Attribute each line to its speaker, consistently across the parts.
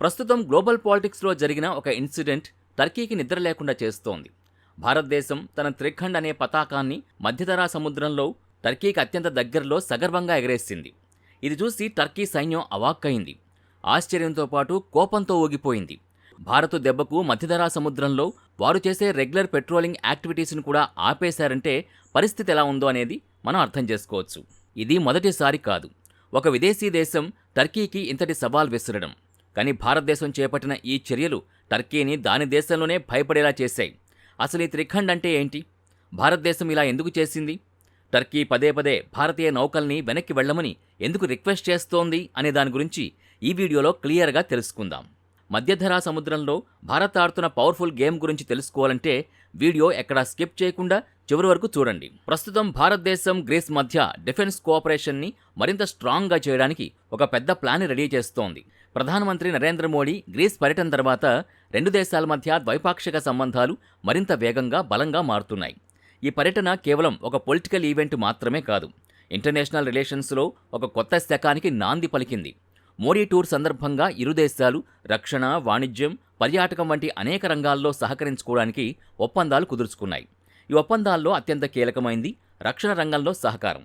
Speaker 1: ప్రస్తుతం గ్లోబల్ పాలిటిక్స్లో జరిగిన ఒక ఇన్సిడెంట్ టర్కీకి నిద్ర లేకుండా చేస్తోంది. భారతదేశం తన త్రిఖండ్ అనే పతాకాన్ని మధ్యధరా సముద్రంలో టర్కీకి అత్యంత దగ్గరలో సగర్వంగా ఎగరేసింది. ఇది చూసి టర్కీ సైన్యం అవాక్కయింది ఆశ్చర్యంతో పాటు కోపంతో ఊగిపోయింది. భారత్ దెబ్బకు మధ్యధరా సముద్రంలో వారు చేసే రెగ్యులర్ పెట్రోలింగ్ యాక్టివిటీస్ను కూడా ఆపేశారంటే పరిస్థితి ఎలా ఉందో అనేది మనం అర్థం చేసుకోవచ్చు. ఇది మొదటిసారి కాదు. ఒక విదేశీ దేశం టర్కీకి ఇంతటి సవాల్ విసరడం. కానీ భారతదేశం చేపట్టిన ఈ చర్యలు టర్కీని దాని దేశంలోనే భయపడేలా చేశాయి. అసలు ఈ త్రిఖండ్ అంటే ఏంటి? భారతదేశం ఇలా ఎందుకు చేసింది? టర్కీ పదే పదే భారతీయ నౌకల్ని వెనక్కి వెళ్ళమని ఎందుకు రిక్వెస్ట్ చేస్తోంది అనే దాని గురించి ఈ వీడియోలో క్లియర్గా తెలుసుకుందాం. మధ్యధరా సముద్రంలో భారత్ ఆడుతున్న పవర్ఫుల్ గేమ్ గురించి తెలుసుకోవాలంటే వీడియో ఎక్కడా స్కిప్ చేయకుండా చివరి వరకు చూడండి. ప్రస్తుతం భారతదేశం గ్రీస్ మధ్య డిఫెన్స్ కోఆపరేషన్ని మరింత స్ట్రాంగ్గా చేయడానికి ఒక పెద్ద ప్లాన్ రెడీ చేస్తోంది. ప్రధానమంత్రి నరేంద్ర మోడీ గ్రీస్ పర్యటన తర్వాత రెండు దేశాల మధ్య ద్వైపాక్షిక సంబంధాలు మరింత వేగంగా బలంగా మారుతున్నాయి. ఈ పర్యటన కేవలం ఒక పొలిటికల్ ఈవెంట్ మాత్రమే కాదు ఇంటర్నేషనల్ రిలేషన్స్లో ఒక కొత్త శకానికి నాంది పలికింది. మోడీ టూర్ సందర్భంగా ఇరు దేశాలు రక్షణ వాణిజ్యం పర్యాటకం వంటి అనేక రంగాల్లో సహకరించుకోవడానికి ఒప్పందాలు కుదుర్చుకున్నాయి. ఈ ఒప్పందాల్లో అత్యంత కీలకమైంది రక్షణ రంగంలో సహకారం.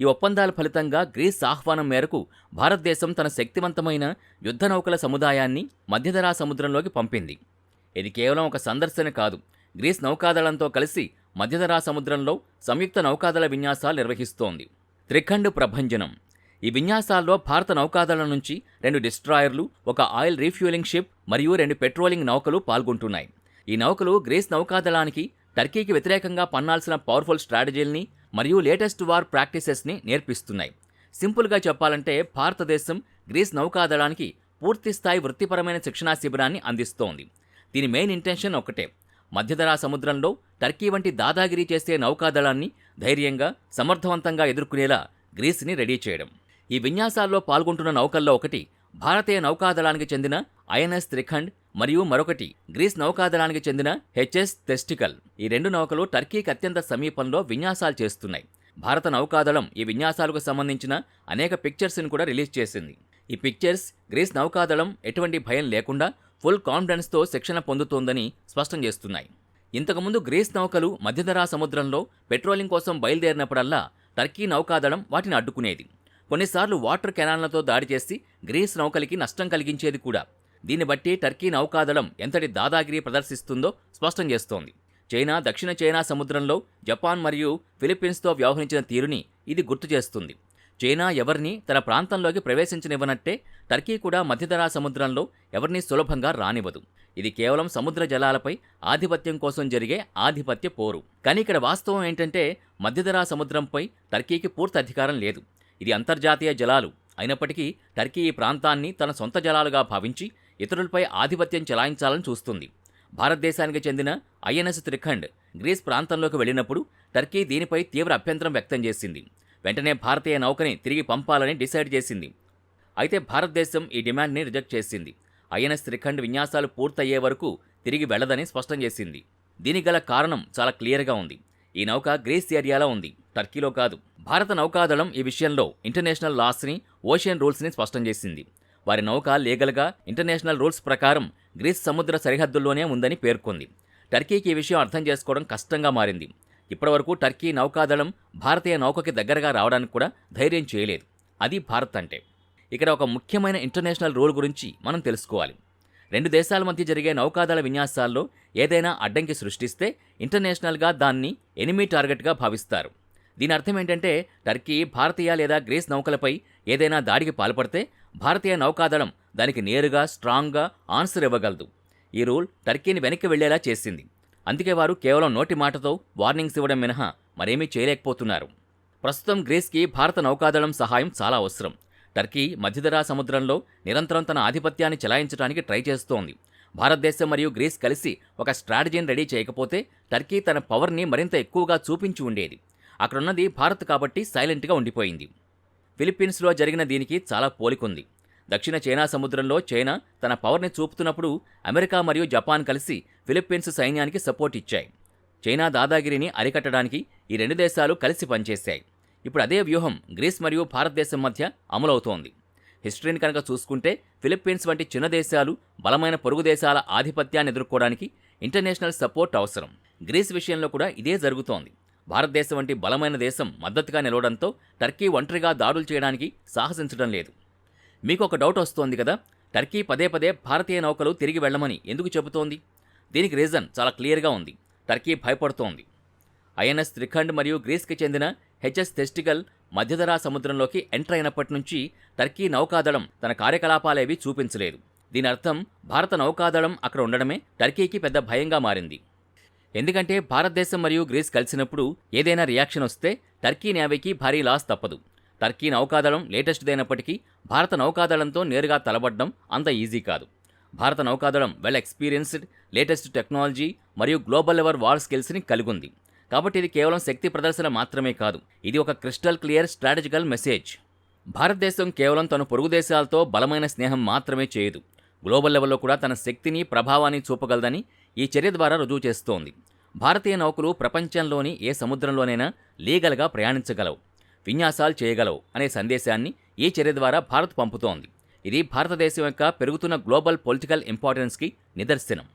Speaker 1: ఈ ఒప్పందాల ఫలితంగా గ్రీస్ ఆహ్వానం మేరకు భారతదేశం తన శక్తివంతమైన యుద్ధ నౌకల సముదాయాన్ని మధ్యధరా సముద్రంలోకి పంపింది. ఇది కేవలం ఒక సందర్శన కాదు. గ్రీస్ నౌకాదళంతో కలిసి మధ్యధరా సముద్రంలో సంయుక్త నౌకాదళ విన్యాసాలు నిర్వహిస్తోంది. త్రిఖండ్ ప్రభంజనం. ఈ విన్యాసాల్లో భారత నౌకాదళం నుంచి రెండు డిస్ట్రాయర్లు ఒక ఆయిల్ రీఫ్యూలింగ్ షిప్ మరియు రెండు పెట్రోలింగ్ నౌకలు పాల్గొంటున్నాయి. ఈ నౌకలు గ్రీస్ నౌకాదళానికి టర్కీకి వ్యతిరేకంగా పన్నాల్సిన పవర్ఫుల్ స్ట్రాటజీల్ని మరియు లేటెస్ట్ వార్ ప్రాక్టీసెస్ని నేర్పిస్తున్నాయి. సింపుల్గా చెప్పాలంటే భారతదేశం గ్రీస్ నౌకాదళానికి పూర్తిస్థాయి వృత్తిపరమైన శిక్షణా శిబిరాన్ని అందిస్తోంది. దీని మెయిన్ ఇంటెన్షన్ ఒకటే మధ్యధరా సముద్రంలో టర్కీ వంటి దాదాగిరి చేసే నౌకాదళాన్ని ధైర్యంగా సమర్థవంతంగా ఎదుర్కొనేలా గ్రీస్ని రెడీ చేయడం. ఈ విన్యాసాల్లో పాల్గొంటున్న నౌకల్లో ఒకటి భారతీయ నౌకాదళానికి చెందిన ఐఎన్ఎస్ త్రిఖండ్ మరియు మరొకటి గ్రీస్ నౌకాదళానికి చెందిన హెచ్ఎస్ తెస్టికల్. ఈ రెండు నౌకలు టర్కీకి అత్యంత సమీపంలో విన్యాసాలు చేస్తున్నాయి. భారత నౌకాదళం ఈ విన్యాసాలకు సంబంధించిన అనేక పిక్చర్స్ని కూడా రిలీజ్ చేసింది. ఈ పిక్చర్స్ గ్రీస్ నౌకాదళం ఎటువంటి భయం లేకుండా ఫుల్ కాన్ఫిడెన్స్తో శిక్షణ పొందుతోందని స్పష్టం చేస్తున్నాయి. ఇంతకుముందు గ్రీస్ నౌకలు మధ్యధరా సముద్రంలో పెట్రోలింగ్ కోసం బయలుదేరినప్పుడల్లా టర్కీ నౌకాదళం వాటిని అడ్డుకునేది. కొన్నిసార్లు వాటర్ కెనాన్లతో దాడి చేసి గ్రీస్ నౌకలకి నష్టం కలిగించేది కూడా. దీన్ని బట్టి టర్కీ నౌకాదళం ఎంతటి దాదాగిరి ప్రదర్శిస్తుందో స్పష్టం చేస్తోంది. చైనా దక్షిణ చైనా సముద్రంలో జపాన్ మరియు ఫిలిప్పీన్స్తో వ్యవహరించిన తీరుని ఇది గుర్తు చేస్తుంది. చైనా ఎవరిని తన ప్రాంతంలోకి ప్రవేశించనివ్వనట్టే టర్కీ కూడా మధ్యధరా సముద్రంలో ఎవరిని సులభంగా రానివ్వదు. ఇది కేవలం సముద్ర జలాలపై ఆధిపత్యం కోసం జరిగే ఆధిపత్య పోరు. కానీ ఇక్కడ వాస్తవం ఏంటంటే మధ్యధరా సముద్రంపై టర్కీకి పూర్తి అధికారం లేదు. ఇది అంతర్జాతీయ జలాలు. అయినప్పటికీ టర్కీ ఈ ప్రాంతాన్ని తన సొంత జలాలుగా భావించి ఇతరులపై ఆధిపత్యం చెలాయించాలని చూస్తుంది. భారతదేశానికి చెందిన ఐఎన్ఎస్ త్రిఖండ్ గ్రీస్ ప్రాంతంలోకి వెళ్ళినప్పుడు టర్కీ దీనిపై తీవ్ర అభ్యంతరం వ్యక్తం చేసింది. వెంటనే భారతీయ నౌకని తిరిగి పంపాలని డిసైడ్ చేసింది. అయితే భారతదేశం ఈ డిమాండ్ని రిజెక్ట్ చేసింది. ఐఎన్ఎస్ త్రిఖండ్ విన్యాసాలు పూర్తయ్యే వరకు తిరిగి వెళ్ళదని స్పష్టం చేసింది. దీనికి గల కారణం చాలా క్లియర్గా ఉంది. ఈ నౌక గ్రీస్ ఏరియాలో ఉంది. టర్కీలో కాదు. భారత నౌకాదళం ఈ విషయంలో ఇంటర్నేషనల్ లాస్ని ఓషియన్ రూల్స్ని స్పష్టం చేసింది. వారి నౌక లీగల్గా ఇంటర్నేషనల్ రూల్స్ ప్రకారం గ్రీస్ సముద్ర సరిహద్దుల్లోనే ఉందని పేర్కొంది. టర్కీకి ఈ విషయం అర్థం చేసుకోవడం కష్టంగా మారింది. ఇప్పటివరకు టర్కీ నౌకాదళం భారతీయ నౌకకి దగ్గరగా రావడానికి కూడా ధైర్యం చేయలేదు. అది భారత్ అంటే. ఇక్కడ ఒక ముఖ్యమైన ఇంటర్నేషనల్ రూల్ గురించి మనం తెలుసుకోవాలి. రెండు దేశాల మధ్య జరిగే నౌకాదళ విన్యాసాల్లో ఏదైనా అడ్డంకి సృష్టిస్తే ఇంటర్నేషనల్గా దాన్ని ఎనిమీ టార్గెట్గా భావిస్తారు. దీని అర్థం ఏంటంటే టర్కీ భారతీయ లేదా గ్రీస్ నౌకలపై ఏదైనా దాడికి పాల్పడితే భారతీయ నౌకాదళం దానికి నేరుగా స్ట్రాంగ్గా ఆన్సర్ ఇవ్వగలదు. ఈ రూల్ టర్కీని వెనక్కి వెళ్ళేలా చేసింది. అందుకే వారు కేవలం నోటి మాటతో వార్నింగ్స్ ఇవ్వడం మినహా మరేమీ చేయలేకపోతున్నారు. ప్రస్తుతం గ్రీస్కి భారత నౌకాదళం సహాయం చాలా అవసరం. టర్కీ మధ్యధరా సముద్రంలో నిరంతరం తన ఆధిపత్యాన్ని చెలాయించడానికి ట్రై చేస్తోంది. భారతదేశం మరియు గ్రీస్ కలిసి ఒక స్ట్రాటజీని రెడీ చేయకపోతే టర్కీ తన పవర్ని మరింత ఎక్కువగా చూపించి ఉండేది. అక్కడున్నది భారత్ కాబట్టి సైలెంట్గా ఉండిపోయింది. ఫిలిప్పీన్స్లో జరిగిన దీనికి చాలా పోలికుంది. దక్షిణ చైనా సముద్రంలో చైనా తన పవర్ని చూపుతున్నప్పుడు అమెరికా మరియు జపాన్ కలిసి ఫిలిప్పీన్స్ సైన్యానికి సపోర్ట్ ఇచ్చాయి. చైనా దాదాగిరిని అరికట్టడానికి ఈ రెండు దేశాలు కలిసి పనిచేశాయి. ఇప్పుడు అదే వ్యూహం గ్రీస్ మరియు భారతదేశం మధ్య అమలవుతోంది. హిస్టరీని కనుక చూసుకుంటే ఫిలిప్పీన్స్ వంటి చిన్న దేశాలు బలమైన పొరుగు దేశాల ఆధిపత్యాన్ని ఎదుర్కోవడానికి ఇంటర్నేషనల్ సపోర్ట్ అవసరం. గ్రీస్ విషయంలో కూడా ఇదే జరుగుతోంది. భారతదేశం వంటి బలమైన దేశం మద్దతుగా నిలవడంతో టర్కీ ఒంటరిగా దాడులు చేయడానికి సాహసించడం లేదు. మీకు ఒక డౌట్ వస్తోంది కదా? టర్కీ పదే పదే భారతీయ నౌకలు తిరిగి వెళ్ళమని ఎందుకు చెబుతోంది? దీనికి రీజన్ చాలా క్లియర్గా ఉంది. టర్కీ భయపడుతోంది. ఐఎన్ఎస్ త్రిఖండ్ మరియు గ్రీస్కి చెందిన హెచ్ఎస్ తెస్టిగల్ మధ్యధరా సముద్రంలోకి ఎంటర్ అయినప్పటి నుంచి టర్కీ నౌకాదళం తన కార్యకలాపాలేవీ చూపించలేదు. దీని అర్థం భారత నౌకాదళం అక్కడ ఉండడమే టర్కీకి పెద్ద భయంగా మారింది. ఎందుకంటే భారతదేశం మరియు గ్రీస్ కలిసినప్పుడు ఏదైనా రియాక్షన్ వస్తే టర్కీ నేవీకి భారీ లాస్ తప్పదు. టర్కీ నౌకాదళం లేటెస్ట్దైనప్పటికీ భారత నౌకాదళంతో నేరుగా తలబడడం అంత ఈజీ కాదు. భారత నౌకాదళం వెల్ ఎక్స్పీరియన్స్డ్ లేటెస్ట్ టెక్నాలజీ మరియు గ్లోబల్ లెవర్ వార్ స్కిల్స్ని కలిగి ఉంది కాబట్టి ఇది కేవలం శక్తి ప్రదర్శన మాత్రమే కాదు ఇది ఒక క్రిస్టల్ క్లియర్ స్ట్రాటజికల్ మెసేజ్. భారతదేశం కేవలం తన పొరుగు దేశాలతో బలమైన స్నేహం మాత్రమే చేయదు. గ్లోబల్ లెవెల్లో కూడా తన శక్తిని ప్రభావాన్ని చూపగలదని ఈ చర్య ద్వారా రుజువు చేస్తోంది. భారతీయ నౌకలు ప్రపంచంలోని ఏ సముద్రంలోనైనా లీగల్గా ప్రయాణించగలవు విన్యాసాలు చేయగలవు అనే సందేశాన్ని ఈ చర్య ద్వారా భారత్ పంపుతోంది. ఇది భారతదేశం యొక్క పెరుగుతున్న గ్లోబల్ పొలిటికల్ ఇంపార్టెన్స్కి నిదర్శనం.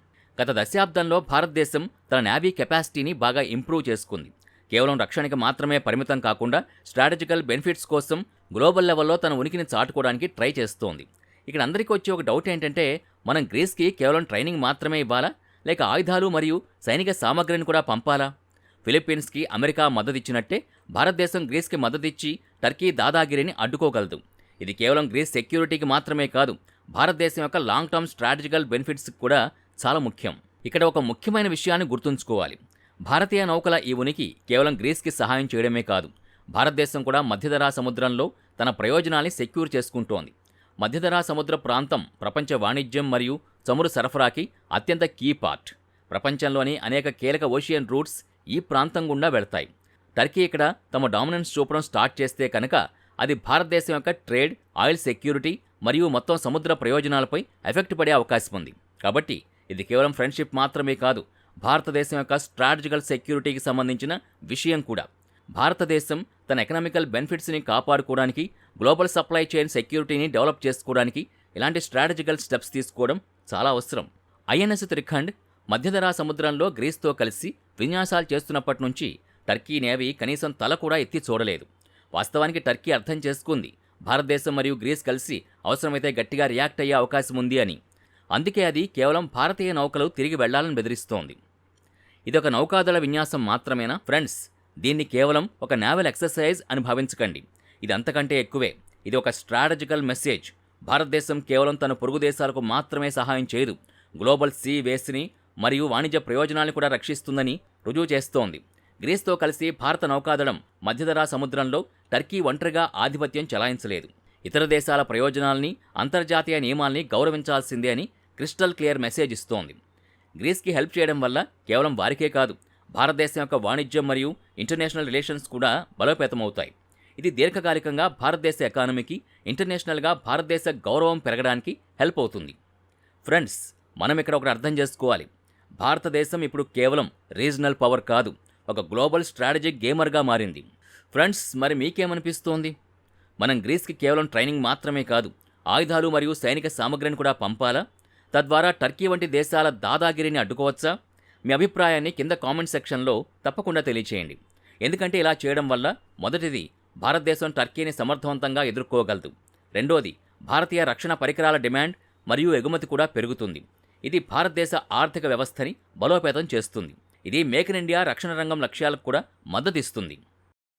Speaker 1: గత దశాబ్దంలో భారతదేశం తన నేవీ కెపాసిటీని బాగా ఇంప్రూవ్ చేసుకుంది. కేవలం రక్షణకి మాత్రమే పరిమితం కాకుండా స్ట్రాటజికల్ బెనిఫిట్స్ కోసం గ్లోబల్ లెవెల్లో తన ఉనికిని చాటుకోవడానికి ట్రై చేస్తోంది. ఇక్కడ అందరికీ వచ్చే ఒక డౌట్ ఏంటంటే మనం గ్రీస్కి కేవలం ట్రైనింగ్ మాత్రమే ఇవ్వాలా? లేక ఆయుధాలు మరియు సైనిక సామగ్రిని కూడా పంపాలా? ఫిలిప్పీన్స్కి అమెరికా మద్దతిచ్చినట్టే భారతదేశం గ్రీస్కి మద్దతిచ్చి టర్కీ దాదాగిరిని అడ్డుకోగలదు. ఇది కేవలం గ్రీస్ సెక్యూరిటీకి మాత్రమే కాదు భారతదేశం యొక్క లాంగ్ టర్మ్ స్ట్రాటజికల్ బెనిఫిట్స్ కూడా చాలా ముఖ్యం. ఇక్కడ ఒక ముఖ్యమైన విషయాన్ని గుర్తుంచుకోవాలి. భారతీయ నౌకల ఈ ఉనికి కేవలం గ్రీస్కి సహాయం చేయడమే కాదు భారతదేశం కూడా మధ్యధరా సముద్రంలో తన ప్రయోజనాల్ని సెక్యూర్ చేసుకుంటోంది. మధ్యధరా సముద్ర ప్రాంతం ప్రపంచ వాణిజ్యం మరియు చమురు సరఫరాకి అత్యంత కీ పార్ట్. ప్రపంచంలోని అనేక కీలక ఓషియన్ రూట్స్ ఈ ప్రాంతం గుండా వెళ్తాయి. టర్కీ ఇక్కడ తమ డామినెన్స్ చూపడం స్టార్ట్ చేస్తే కనుక అది భారతదేశం యొక్క ట్రేడ్ ఆయిల్ సెక్యూరిటీ మరియు మొత్తం సముద్ర ప్రయోజనాలపై ఎఫెక్ట్ పడే అవకాశం ఉంది. కాబట్టి ఇది కేవలం ఫ్రెండ్షిప్ మాత్రమే కాదు భారతదేశం యొక్క స్ట్రాటజికల్ సెక్యూరిటీకి సంబంధించిన విషయం కూడా. భారతదేశం తన ఎకనామికల్ బెనిఫిట్స్ని కాపాడుకోవడానికి గ్లోబల్ సప్లై చైన్ సెక్యూరిటీని డెవలప్ చేసుకోవడానికి ఇలాంటి స్ట్రాటజికల్ స్టెప్స్ తీసుకోవడం చాలా అవసరం. ఐఎన్ఎస్ త్రిఖండ్ మధ్యధరా సముద్రంలో గ్రీస్తో కలిసి విన్యాసాలు చేస్తున్నప్పటి నుంచి టర్కీ నేవీ కనీసం తల కూడా ఎత్తి చూడలేదు. వాస్తవానికి టర్కీ అర్థం చేసుకుంది. భారతదేశం మరియు గ్రీస్ కలిసి అవసరమైతే గట్టిగా రియాక్ట్ అయ్యే అవకాశం ఉంది అని. అందుకే అది కేవలం భారతీయ నౌకలు తిరిగి వెళ్ళాలని బెదిరిస్తోంది. ఇది ఒక నౌకాదళ విన్యాసం మాత్రమేనా ఫ్రెండ్స్? దీన్ని కేవలం ఒక నావెల్ ఎక్సర్సైజ్ అని భావించకండి. ఇది అంతకంటే ఎక్కువే. ఇది ఒక స్ట్రాటజికల్ మెసేజ్ భారతదేశం కేవలం తన పొరుగు దేశాలకు మాత్రమే సహాయం చేయదు. గ్లోబల్ సీ వేస్ని మరియు వాణిజ్య ప్రయోజనాలను కూడా రక్షిస్తుందని రుజువు చేస్తోంది. గ్రీస్తో కలిసి భారత నౌకాదళం మధ్యధరా సముద్రంలో టర్కీ ఒంటరిగా ఆధిపత్యం చెలాయించలేదు. ఇతర దేశాల ప్రయోజనాల్ని అంతర్జాతీయ నియమాల్ని గౌరవించాల్సిందే అని క్రిస్టల్ క్లియర్ మెసేజ్ ఇస్తోంది. గ్రీస్కి హెల్ప్ చేయడం వల్ల కేవలం వారికే కాదు భారతదేశం యొక్క వాణిజ్యం మరియు ఇంటర్నేషనల్ రిలేషన్స్ కూడా బలోపేతమవుతాయి. ఇది దీర్ఘకాలికంగా భారతదేశ ఎకానమీకి ఇంటర్నేషనల్గా భారతదేశ గౌరవం పెరగడానికి హెల్ప్ అవుతుంది. ఫ్రెండ్స్ మనం ఇక్కడ ఒకటి అర్థం చేసుకోవాలి. భారతదేశం ఇప్పుడు కేవలం రీజనల్ పవర్ కాదు ఒక గ్లోబల్ స్ట్రాటజిక్ గేమర్గా మారింది. ఫ్రెండ్స్ మరి మీకేమనిపిస్తోంది? మనం గ్రీస్కి కేవలం ట్రైనింగ్ మాత్రమే కాదు ఆయుధాలు మరియు సైనిక సామగ్రిని కూడా పంపాలా? తద్వారా టర్కీ వంటి దేశాల దాదాగిరిని అడ్డుకోవచ్చా? మీ అభిప్రాయాన్ని కింద కామెంట్ సెక్షన్లో తప్పకుండా తెలియచేయండి. ఎందుకంటే ఇలా చేయడం వల్ల మొదటిది భారతదేశం టర్కీని సమర్థవంతంగా ఎదుర్కోగలదు. రెండోది భారతీయ రక్షణ పరికరాల డిమాండ్ మరియు ఎగుమతి కూడా పెరుగుతుంది. ఇది భారతదేశ ఆర్థిక వ్యవస్థని బలోపేతం చేస్తుంది. ఇది మేక్ ఇన్ ఇండియా రక్షణ రంగం లక్ష్యాలకు కూడా మద్దతిస్తుంది.